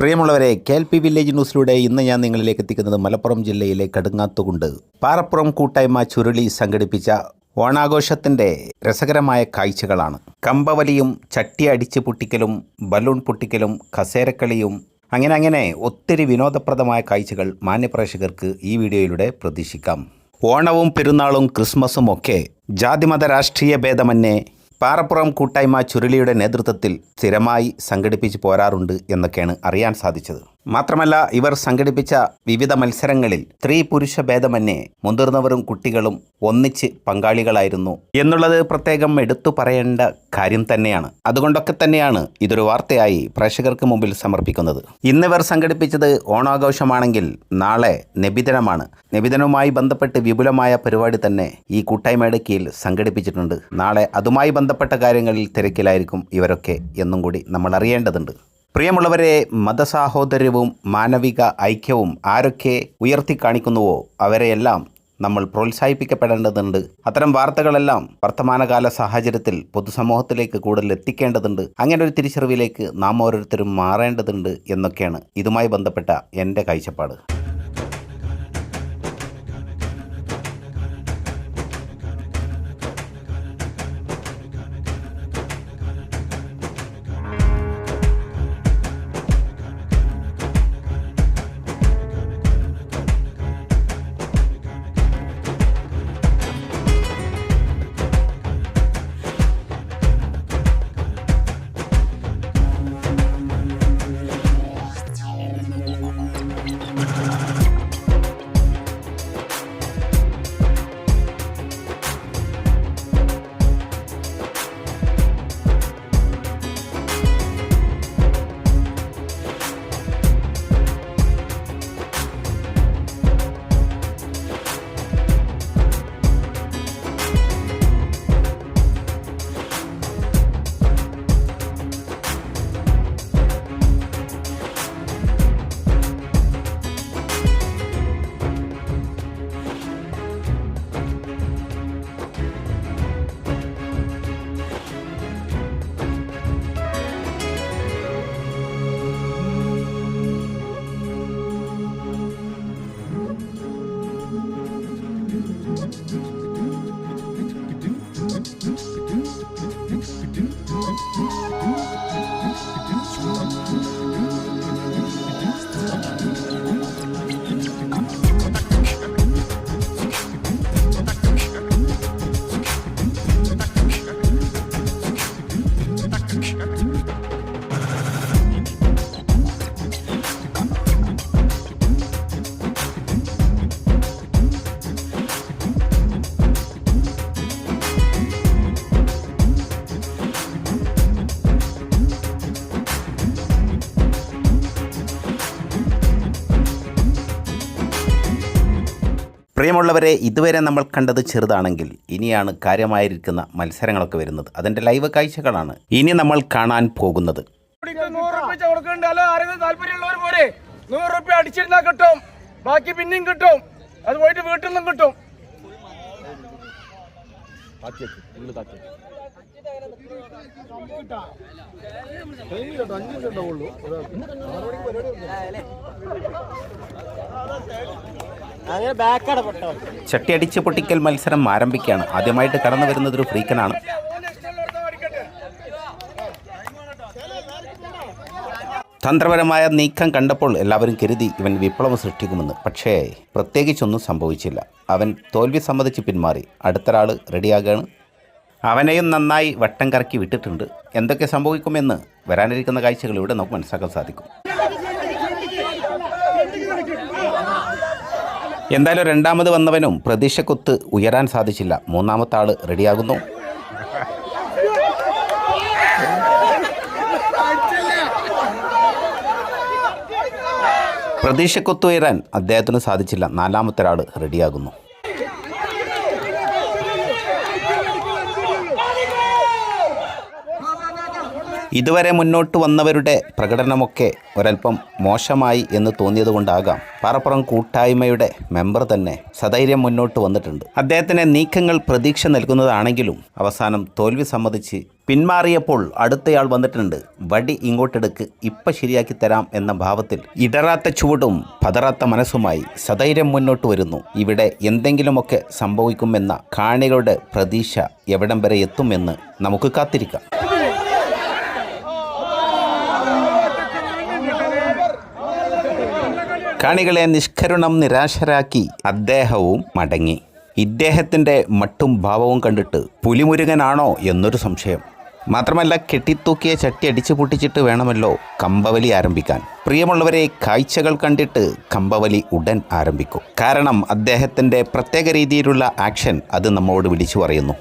പ്രിയമുള്ളവരെ K L P village ന്യൂസിലൂടെ ഇന്ന് ഞാൻ നിങ്ങളിലേക്ക് എത്തിക്കുന്നത് മലപ്പുറം ജില്ലയിലെ കടുങ്ങാത്തുകൊണ്ട്. പാറപ്പുറം കൂട്ടായ്മ ചുരുളി സംഘടിപ്പിച്ച ഓണാഘോഷത്തിന്റെ രസകരമായ കാഴ്ചകളാണ്. കമ്പവലിയും ചട്ടി അടിച്ച് പൊട്ടിക്കലും ബലൂൺ പൊട്ടിക്കലും കസേരക്കളിയും അങ്ങനെ അങ്ങനെ ഒത്തിരി വിനോദപ്രദമായ കാഴ്ചകൾ മാന്യപ്രേക്ഷകർക്ക് ഈ വീഡിയോയിലൂടെ പ്രതീക്ഷിക്കാം. ഓണവും പെരുന്നാളും ക്രിസ്മസും ഒക്കെ ജാതിമത രാഷ്ട്രീയ ഭേദമന്യേ പാറപ്പുറം കൂട്ടായ്മ ചുരുളിയുടെ നേതൃത്വത്തിൽ സ്ഥിരമായി സംഘടിപ്പിച്ച് പോരാറുണ്ട് എന്നൊക്കെയാണ് അറിയാൻ സാധിച്ചത്. മാത്രമല്ല ഇവർ സംഘടിപ്പിച്ച വിവിധ മത്സരങ്ങളിൽ സ്ത്രീ പുരുഷ ഭേദമന്യേ മുതിർന്നവരും കുട്ടികളും ഒന്നിച്ച് പങ്കാളികളായിരുന്നു എന്നുള്ളത് പ്രത്യേകം എടുത്തു പറയേണ്ട കാര്യം തന്നെയാണ്. അതുകൊണ്ടൊക്കെ തന്നെയാണ് ഇതൊരു വാർത്തയായി പ്രേക്ഷകർക്ക് മുമ്പിൽ സമർപ്പിക്കുന്നത്. ഇന്നിവർ സംഘടിപ്പിച്ചത് ഓണാഘോഷമാണെങ്കിൽ നാളെ നബിദിനമാണ്. നബിദിനവുമായി ബന്ധപ്പെട്ട് വിപുലമായ പരിപാടി തന്നെ ഈ കൂട്ടായ്മയുടെ കീഴിൽ സംഘടിപ്പിച്ചിട്ടുണ്ട്. നാളെ അതുമായി ബന്ധപ്പെട്ട കാര്യങ്ങളിൽ തിരക്കിലായിരിക്കും ഇവരൊക്കെ എന്നും കൂടി നമ്മൾ അറിയേണ്ടതുണ്ട്. പ്രിയമുള്ളവരെ മതസാഹോദര്യവും മാനവിക ഐക്യവും ആരൊക്കെ ഉയർത്തി കാണിക്കുന്നുവോ അവരെയെല്ലാം നമ്മൾ പ്രോത്സാഹിപ്പിക്കപ്പെടേണ്ടതുണ്ട്. അത്തരം വാർത്തകളെല്ലാം വർത്തമാനകാല സാഹചര്യത്തിൽ പൊതുസമൂഹത്തിലേക്ക് കൂടുതൽ എത്തിക്കേണ്ടതുണ്ട്. അങ്ങനെ ഒരു തിരിച്ചറിവിലേക്ക് നാം ഓരോരുത്തരും മാറേണ്ടതുണ്ട് എന്നൊക്കെയാണ് ഇതുമായി ബന്ധപ്പെട്ട എന്റെ കാഴ്ചപ്പാട്. പ്രിയമുള്ളവരെ ഇതുവരെ നമ്മൾ കണ്ടത് ചെറുതാണെങ്കിൽ ഇനിയാണ് കാര്യമായിരിക്കുന്ന മത്സരങ്ങളൊക്കെ വരുന്നത്. അതിന്റെ ലൈവ് കാഴ്ചകളാണ് ഇനി നമ്മൾ കാണാൻ പോകുന്നത്. കിട്ടും. ബാക്കി പിന്നെയും കിട്ടും. അത് പോയിട്ട് വീട്ടിൽ നിന്നും കിട്ടും. പൊട്ടോ ചട്ടി അടിച്ച് പൊട്ടിക്കൽ മത്സരം ആരംഭിക്കുകയാണ്. ആദ്യമായിട്ട് കടന്നു വരുന്നത് ഒരു ഫ്രീക്കനാണ്. തന്ത്രപരമായ നീക്കം കണ്ടപ്പോൾ എല്ലാവരും കരുതി ഇവൻ വിപ്ലവം സൃഷ്ടിക്കുമെന്ന്. പക്ഷേ പ്രത്യേകിച്ചൊന്നും സംഭവിച്ചില്ല. അവൻ തോൽവി സമ്മതിച്ച് പിന്മാറി. അടുത്തൊരാൾ റെഡിയാകുകയാണ് അവനെയും നന്നായി വട്ടം കറക്കി വിട്ടിട്ടുണ്ട്. എന്തൊക്കെ സംഭവിക്കുമെന്ന് വരാനിരിക്കുന്ന കാഴ്ചകൾ ഇവിടെ നമുക്ക് മനസ്സിലാക്കാൻ സാധിക്കും. എന്തായാലും രണ്ടാമത് വന്നവനും പ്രതീക്ഷക്കൊത്ത് ഉയരാൻ സാധിച്ചില്ല. മൂന്നാമത്തെ ആൾ റെഡിയാകുന്നു പ്രതീക്ഷക്കൊത്തുയരാൻ അദ്ദേഹത്തിന് സാധിച്ചില്ല. നാലാമത്തെ ഒരാൾ റെഡിയാകുന്നു. ഇതുവരെ മുന്നോട്ട് വന്നവരുടെ പ്രകടനമൊക്കെ ഒരല്പം മോശമായി എന്ന് തോന്നിയതുകൊണ്ടാകാം. പാറപ്പുറം കൂട്ടായ്മയുടെ മെമ്പർ തന്നെ സധൈര്യം മുന്നോട്ട് വന്നിട്ടുണ്ട്. അദ്ദേഹത്തിന് നീക്കങ്ങൾ പ്രതീക്ഷ നൽകുന്നതാണെങ്കിലും അവസാനം തോൽവി സമ്മതിച്ച് പിന്മാറിയപ്പോൾ അടുത്തയാൾ വന്നിട്ടുണ്ട്. വടി ഇങ്ങോട്ടെടുക്ക് ഇപ്പം ശരിയാക്കി തരാം എന്ന ഭാവത്തിൽ ഇടറാത്ത ചുവടും പതറാത്ത മനസ്സുമായി സധൈര്യം മുന്നോട്ട് വരുന്നു. ഇവിടെ എന്തെങ്കിലുമൊക്കെ സംഭവിക്കുമെന്ന കാണികളുടെ പ്രതീക്ഷ എവിടം വരെ എത്തുമെന്ന് നമുക്ക് കാത്തിരിക്കാം. കാണികളെ നിഷ്കരുണം നിരാശരാക്കി അദ്ദേഹവും മടങ്ങി. ഇദ്ദേഹത്തിന്റെ മട്ടും ഭാവവും കണ്ടിട്ട് പുലിമുരുകനാണോ എന്നൊരു സംശയം. മാത്രമല്ല കെട്ടിത്തൂക്കിയ ചട്ടി അടിച്ചു പൊട്ടിച്ചിട്ട് വേണമല്ലോ കമ്പവലി ആരംഭിക്കാൻ. പ്രിയമുള്ളവരെ കാഴ്ചകൾ കണ്ടിട്ട് കമ്പവലി ഉടൻ ആരംഭിക്കും. കാരണം അദ്ദേഹത്തിന്റെ പ്രത്യേക രീതിയിലുള്ള ആക്ഷൻ അത് നമ്മോട് വിളിച്ചു പറയുന്നു.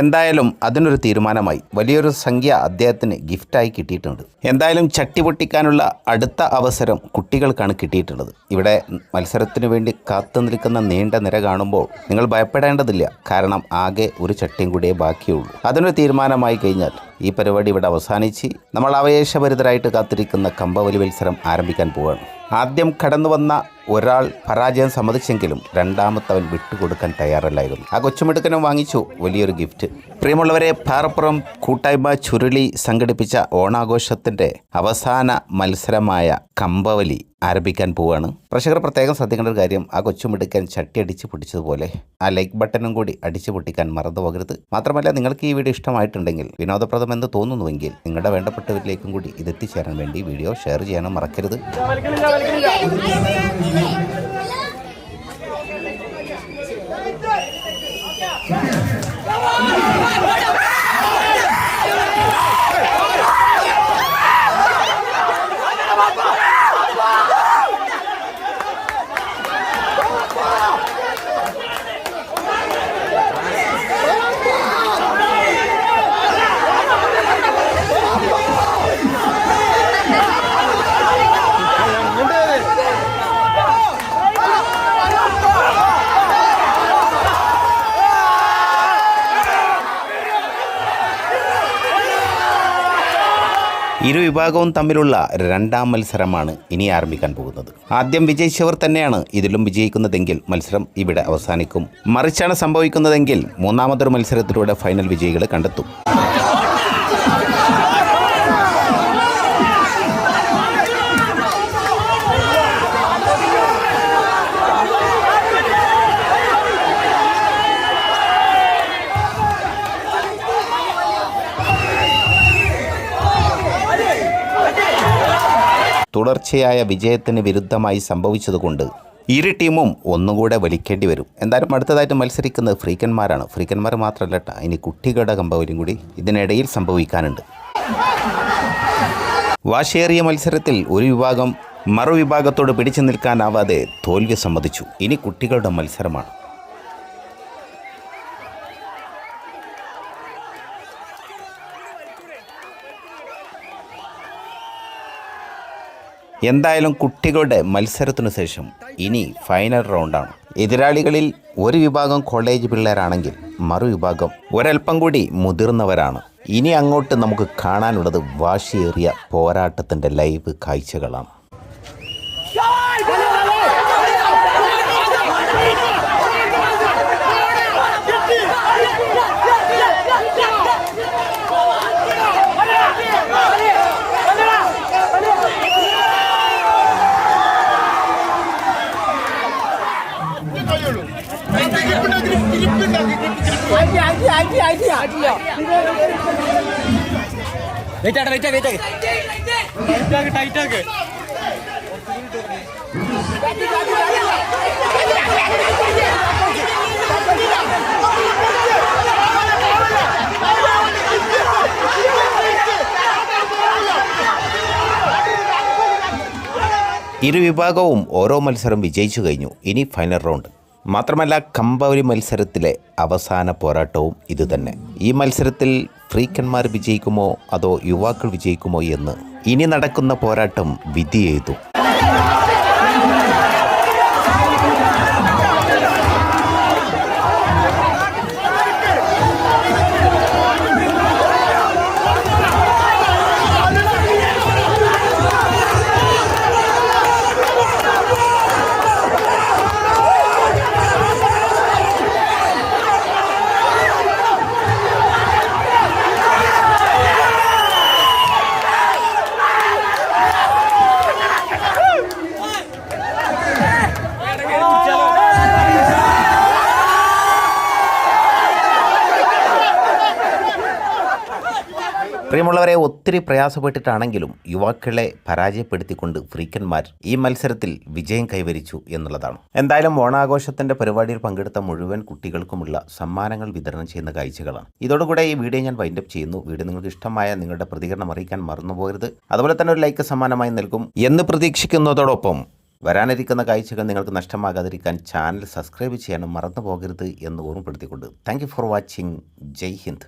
എന്തായാലും അതിനൊരു തീരുമാനമായി. വലിയൊരു സംഖ്യ അദ്ദേഹത്തിന് ഗിഫ്റ്റായി കിട്ടിയിട്ടുണ്ട്. എന്തായാലും ചട്ടി പൊട്ടിക്കാനുള്ള അടുത്ത അവസരം കുട്ടികൾക്കാണ് കിട്ടിയിട്ടുള്ളത്. ഇവിടെ മത്സരത്തിനു വേണ്ടി കാത്തു നിൽക്കുന്ന നീണ്ട നിര കാണുമ്പോൾ നിങ്ങൾ ഭയപ്പെടേണ്ടതില്ല. കാരണം ആകെ ഒരു ചട്ടിയും കൂടിയേ ബാക്കിയുള്ളൂ. അതിനൊരു തീരുമാനമായി കഴിഞ്ഞാൽ ഈ പരിപാടി ഇവിടെ അവസാനിച്ച് നമ്മൾ ആവേശഭരിതരായിട്ട് കാത്തിരിക്കുന്ന കമ്പവലി മത്സരം ആരംഭിക്കാൻ പോവുകയാണ് ആദ്യം കടന്നു വന്ന ഒരാൾ പരാജയം സമ്മതിച്ചെങ്കിലും രണ്ടാമത്തവൻ വിട്ടുകൊടുക്കാൻ തയ്യാറല്ലായിരുന്നു. ആ കൊച്ചുമിടുക്കനും വാങ്ങിച്ചു. വലിയൊരു ഗിഫ്റ്റ് പ്രിയമുള്ളവരെ പാറപ്പുറം കൂട്ടായ്മ ചുരുളി സംഘടിപ്പിച്ച ഓണാഘോഷത്തിന്റെ അവസാന മത്സരമായ കമ്പവലി ആരംഭിക്കാൻ പോവുകയാണ് പ്രേക്ഷകർ പ്രത്യേകം ശ്രദ്ധിക്കേണ്ട ഒരു കാര്യം ആ കൊച്ചുമിടുക്കൻ ചട്ടി അടിച്ച് പൊട്ടിച്ചതുപോലെ ആ ലൈക്ക് ബട്ടനും കൂടി അടിച്ചു പൊട്ടിക്കാൻ മറന്നു പോകരുത്. മാത്രമല്ല നിങ്ങൾക്ക് ഈ വീഡിയോ ഇഷ്ടമായിട്ടുണ്ടെങ്കിൽ വിനോദപ്രദം എന്ന് തോന്നുന്നുവെങ്കിൽ നിങ്ങളുടെ വേണ്ടപ്പെട്ടവരിലേക്കും കൂടി ഇത് എത്തിച്ചേരാൻ വേണ്ടി വീഡിയോ ഷെയർ ചെയ്യാനും മറക്കരുത്. ഇരു വിഭാഗവും തമ്മിലുള്ള രണ്ടാം മത്സരമാണ് ഇനി ആരംഭിക്കാൻ പോകുന്നത്. ആദ്യം വിജയിച്ചവർ തന്നെയാണ് ഇതിലും വിജയിക്കുന്നതെങ്കിൽ മത്സരം ഇവിടെ അവസാനിക്കും. മറിച്ചാണ് സംഭവിക്കുന്നതെങ്കിൽ മൂന്നാമതൊരു മത്സരത്തിലൂടെ ഫൈനൽ വിജയികളെ കണ്ടെത്തും. തുടർച്ചയായ വിജയത്തിന് വിരുദ്ധമായി സംഭവിച്ചതുകൊണ്ട് ഇരു ടീമും ഒന്നുകൂടെ വലിക്കേണ്ടി വരും. എന്തായാലും അടുത്തതായിട്ട് മത്സരിക്കുന്നത് ഫ്രീക്കന്മാരാണ്. ഫ്രീക്കന്മാർ മാത്രമല്ല കേട്ടോ ഇനി കുട്ടികളുടെ കമ്പവലും കൂടി ഇതിനിടയിൽ സംഭവിക്കാനുണ്ട്. വാശിയേറിയ മത്സരത്തിൽ ഒരു വിഭാഗം മറുവിഭാഗത്തോട് പിടിച്ചു നിൽക്കാനാവാതെ തോൽവി സമ്മതിച്ചു. ഇനി കുട്ടികളുടെ മത്സരമാണ്. എന്തായാലും കുട്ടികളുടെ മത്സരത്തിനു ശേഷം ഇനി ഫൈനൽ റൗണ്ടാണ് എതിരാളികളിൽ ഒരു വിഭാഗം കോളേജ് പിള്ളേരാണെങ്കിൽ മറുവിഭാഗം ഒരൽപ്പം കൂടി മുതിർന്നവരാണ്. ഇനി അങ്ങോട്ട് നമുക്ക് കാണാനുള്ളത് വാശിയേറിയ പോരാട്ടത്തിന്റെ ലൈവ് കാഴ്ചകളാണ്. ഇരു വിഭാഗവും ഓരോ മത്സരം വിജയിച്ചു കഴിഞ്ഞു. ഇനി ഫൈനൽ റൗണ്ട് മാത്രമല്ല കമ്പവരി മത്സരത്തിലെ അവസാന പോരാട്ടവും ഇതുതന്നെ. ഈ മത്സരത്തിൽ ഫ്രീക്കന്മാർ വിജയിക്കുമോ? അതോ യുവാക്കൾ വിജയിക്കുമോ എന്ന്? ഇനി നടക്കുന്ന പോരാട്ടം വിധി എഴുതും. പ്രിയമുള്ളവരെ ഒത്തിരി പ്രയാസപ്പെട്ടിട്ടാണെങ്കിലും യുവാക്കളെ പരാജയപ്പെടുത്തിക്കൊണ്ട് ഫ്രീക്കന്മാർ ഈ മത്സരത്തിൽ വിജയം കൈവരിച്ചു എന്നുള്ളതാണ്. എന്തായാലും ഓണാഘോഷത്തിന്റെ പരിപാടിയിൽ പങ്കെടുത്ത മുഴുവൻ കുട്ടികൾക്കുമുള്ള സമ്മാനങ്ങൾ വിതരണം ചെയ്യുന്ന കാഴ്ചകളാണ്. ഇതോടുകൂടെ ഈ വീഡിയോ ഞാൻ വൈൻഡപ്പ് ചെയ്യുന്നു. വീഡിയോ നിങ്ങൾക്ക് ഇഷ്ടമായ നിങ്ങളുടെ പ്രതികരണം അറിയിക്കാൻ മറന്നുപോകരുത് അതുപോലെ തന്നെ ഒരു ലൈക്ക് സമ്മാനമായി നൽകും എന്ന് പ്രതീക്ഷിക്കുന്നതോടൊപ്പം വരാനിരിക്കുന്ന കാഴ്ചകൾ നിങ്ങൾക്ക് നഷ്ടമാകാതിരിക്കാൻ ചാനൽ സബ്സ്ക്രൈബ് ചെയ്യാനും മറന്നു പോകരുത് എന്ന് ഓർമ്മപ്പെടുത്തിക്കൊണ്ട്. Thank for watching Jai Hind.